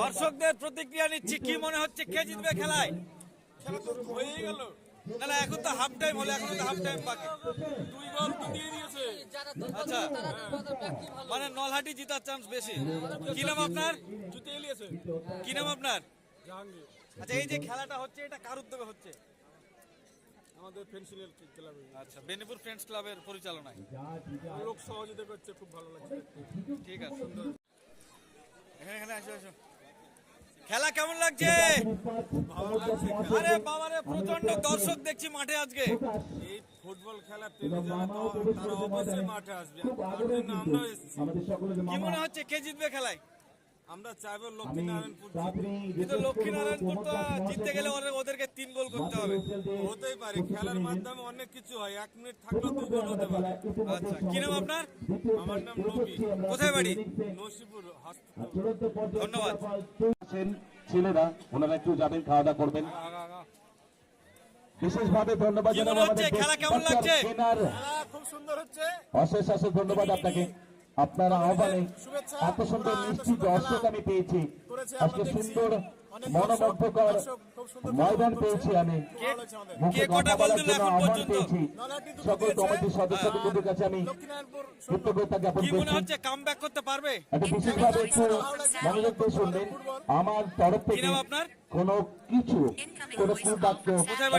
দর্শকদের প্রতিক্রিয়া নিচ্ছি কি মনে হচ্ছে? কে জিতবে খেলায়? হয়ে গেল। না না এখন তো হাফ টাইম হলো এখন তো হাফ টাইম বাকি। দুই গোল তো দিয়ে দিয়েছে। আচ্ছা মানে নলহাটি জিতার চান্স বেশি। কি নাম আপনার? জুতে এলিয়েছে। কি নাম আপনার? আচ্ছা এই যে খেলাটা হচ্ছে এটা কার উদ্যোগে হচ্ছে? আমাদের ক্লাবে আচ্ছা বেনিপুর ফ্রেন্ডস ক্লাবের পরিচালনায়। লোক সহযোগিতা করছে খুব ভালো লাগছে। ঠিক আছে। এখানে খেলা কেমন লাগছে? আরে বাবারে প্রচণ্ড দর্শক দেখছি মাঠে আজকে। এই ফুটবল খেলা তো তারা অবশ্যই মাঠে আসবে। আমরা এসেছি। কি মনে হচ্ছে? কে জিতবে খেলায়? আমরা চাইব লক্ষ্মীনারায়ণপুর কিন্তু লক্ষ্মীনারায়ণপুর তো জিততে গেলে ওদেরকে তিন গোল করতে হবে। হতেই পারে খেলার মাধ্যমে অনেক কিছু হয়। এক মিনিট থাকলেও দু গোল হতে পারে। আচ্ছা কি নাম আপনার? আমার নাম রবি কোথায় বাড়ি? নসিপুর ধন্যবাদ। ছেলেরা। ওনারা একটু যাবেন খাওয়া দাওয়া করবেন বিশেষভাবে ধন্যবাদ জানাব আমাদের খেলা কেমন লাগছে? খুব সুন্দর হচ্ছে। অশেষ অশেষ ধন্যবাদ আপনাকে। আপনার আহ্বানে এত সুন্দর মিষ্টি দর্শক আমি পেয়েছি। আজকে সুন্দর মনোমুগ্ধকর ময়দান পেয়েছি আমি। মুখে কথা বলার জন্য আহ্বান পেয়েছি। সকল কমিটির সদস্যদের কাছে আমি কৃতজ্ঞতা জ্ঞাপন কি মনে করছি। করতে পারবে? একটা বিশেষভাবে একটু মনোযোগ দিয়ে শুনবেন। আমার তরফ থেকে কোনো কিছু কোনো কুবাক্য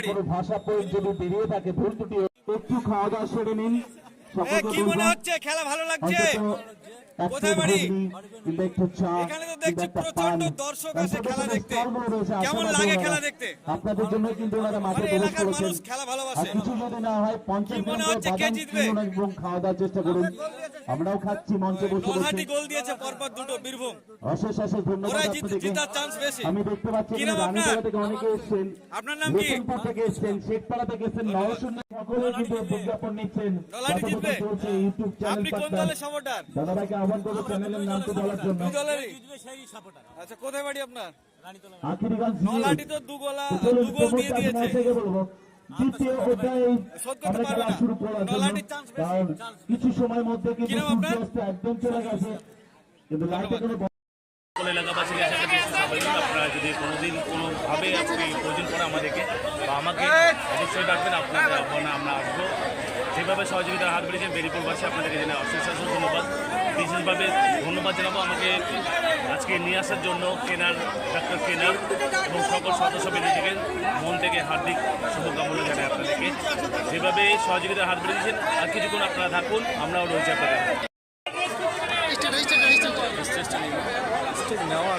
কোনো ভাষা প্রয়োগ যদি বেরিয়ে থাকে ভুল ত্রুটি একটু খাওয়া দাওয়া সেরে নিন। কি মনে হচ্ছে? খেলা ভালো লাগছে? কোথায় বাড়ি? ঘুগনি কিংবা একটু চা এখানে তো দেখছি প্রচণ্ড দর্শক আছে খেলা দেখতে। কেমন লাগে খেলা দেখতে? আপনাদের জন্য কিন্তু ওনারা মাঠে মানে এলাকার মানুষ খেলা ভালোবাসে। কিছু যদি না হয় পঞ্চাশ মনে হচ্ছে কে জিতবে? এবং খাওয়া দাওয়ার চেষ্টা করুন। আমরাও খাচ্ছি মঞ্চে বসে বসে। গোল দিয়েছে পরপর দুটো বীরভূম। অশেষ অশেষ ধন্যবাদ ওরাই জিতার চান্স বেশি। আমি দেখতে পাচ্ছি? রানীতলা থেকে অনেকে এসেছেন। আপনার নাম কি? থেকে এসেছেন শেখপাড়া থেকে এসেছেন নরসুন্দর সকলে কিন্তু বিজ্ঞাপন নিচ্ছেন। আপনি কোন দলের সাপোর্টার দাদাভাইকে আহ্বান করব চ্যানেলের নাম বলার জন্য। আচ্ছা কোথায় বাড়ি আপনার? তো দিয়ে দিয়েছে। বলব। দ্বিতীয় অধ্যায় আমরা। শুরু। কারণ কিছু সময়ের মধ্যে কিন্তু একদম চলে গেছে। কিন্তু লাইটে কোনো এলাকাবাসীর কাছে আপনারা যদি কোনোদিন কোনোভাবে আপনি প্রয়োজন পড়ে আমাদেরকে বা আমাকে অবশ্যই ডাকবেন, আপনাদের আহ্বানে আমরা আসব। যেভাবে সহযোগিতার হাত বেড়েছেন বেরিপুরবাসী আপনাদেরকে জানাই অশেষ ধন্যবাদ। বিশেষভাবে ধন্যবাদ জানাব আমাকে আজকে নিয়ে আসার জন্য কেনার, ডাক্তার কেনার এবং সকল সদস্য বেরিয়ে মন থেকে হার্দিক শুভকামনা জানাই আপনাদেরকে। যেভাবে সহযোগিতার হাত বেড়েছেন আর কিছুক্ষণ আপনারা থাকুন, আমরাও রয়েছি আপনাদের 这几年的话，